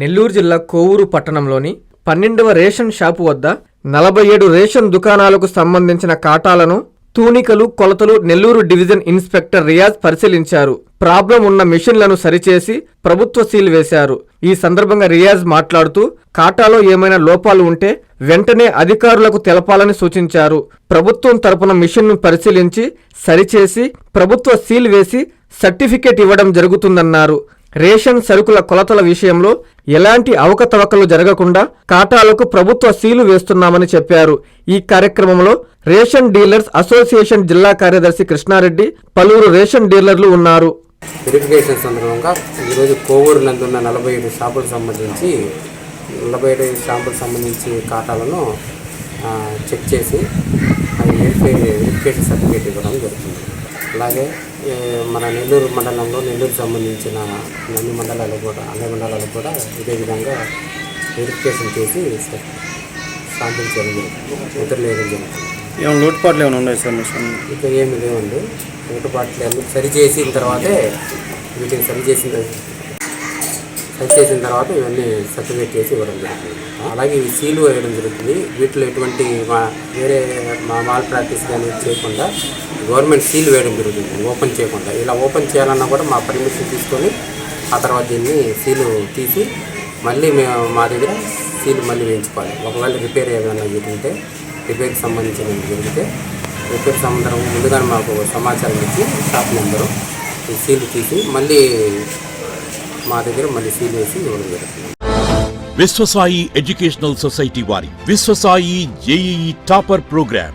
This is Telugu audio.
నెల్లూరు జిల్లా కోవూరు పట్టణంలోని పన్నెండవ రేషన్ షాపు వద్ద నలభై ఏడు రేషన్ దుకాణాలకు సంబంధించిన కాటాలను తూనికలు కొలతలు నెల్లూరు డివిజన్ ఇన్స్పెక్టర్ రియాజ్ పరిశీలించారు. ప్రాబ్లం ఉన్న మిషన్లను సరిచేసి ప్రభుత్వ సీల్ వేశారు. ఈ సందర్భంగా రియాజ్ మాట్లాడుతూ కాటాలో ఏమైనా లోపాలు ఉంటే వెంటనే అధికారులకు తెలపాలని సూచించారు. ప్రభుత్వం తరపున మిషన్ను పరిశీలించి సరిచేసి ప్రభుత్వ సీల్ వేసి సర్టిఫికేట్ ఇవ్వడం జరుగుతుందన్నారు. రేషన్ సరుకుల కొలతల విషయంలో ఎలాంటి అవకతవకలు జరగకుండా కాటాలకు ప్రభుత్వ సీలు వేస్తున్నామని చెప్పారు. ఈ కార్యక్రమంలో రేషన్ డీలర్స్ అసోసియేషన్ జిల్లా కార్యదర్శి కృష్ణారెడ్డి పలువురు రేషన్ డీలర్లు ఉన్నారు. వెరిఫికేషన్ సందర్భంగా ఈరోజు కోవూరు నందున్న నలభై ఐదు షాపులకు సంబంధించి నలభై ఐదు షాపులకు సంబంధించి ఖాతాలను చెక్ చేసి వెరిఫై వెరిఫికేషన్ సర్టిఫికేట్ ఇవ్వడం జరుగుతుంది. అలాగే మన నెల్లూరు మండలంలో నెల్లూరు సంబంధించిన అన్ని మండలాలు కూడా అన్ని మండలాలకు కూడా ఇదే విధంగా వెరిఫికేషన్ చేసి శాంపిల్ చేయడం జరుగుతుంది జరుగుతుంది ఏమైనా లోటుపాట్లు ఏమైనా ఉన్నాయి సార్ మిషన్ ఇంకా ఏమి లేవండి. లోటుపాట్లు అన్ని సరి చేసిన తర్వాతే వీటిని సరి చేసిన చేసిన తర్వాత ఇవన్నీ సర్టిఫికేట్ చేసి ఇవ్వడం జరుగుతుంది. అలాగే ఇవి సీలు వేయడం జరుగుతుంది. వీటిలో ఎటువంటి మా వేరే మా మాల్ ప్రాక్టీస్ కానీ చేయకుండా గవర్నమెంట్ సీల్ వేయడం జరుగుతుంది. ఓపెన్ చేయకుండా. ఇలా ఓపెన్ చేయాలన్నా కూడా మా పర్మిషన్ తీసుకొని ఆ తర్వాత దీన్ని సీలు తీసి మళ్ళీ మేము మా దగ్గర సీలు మళ్ళీ వేయించుకోవాలి. ఒకవేళ రిపేర్ ఏమైనా ఉంటే రిపేర్కి సంబంధించిన జరిగితే రిపేర్ సంబంధం ముందుగానే మాకు సమాచారం ఇచ్చి షాప్ నెంబరు ఈ సీలు తీసి మళ్ళీ మా దగ్గర మళ్ళీ సీల్ వేసి ఇవ్వడం జరుగుతుంది. విశ్వసాయి ఎడ్యుకేషనల్ సొసైటీ వారి Vishwasai JEE topper programme.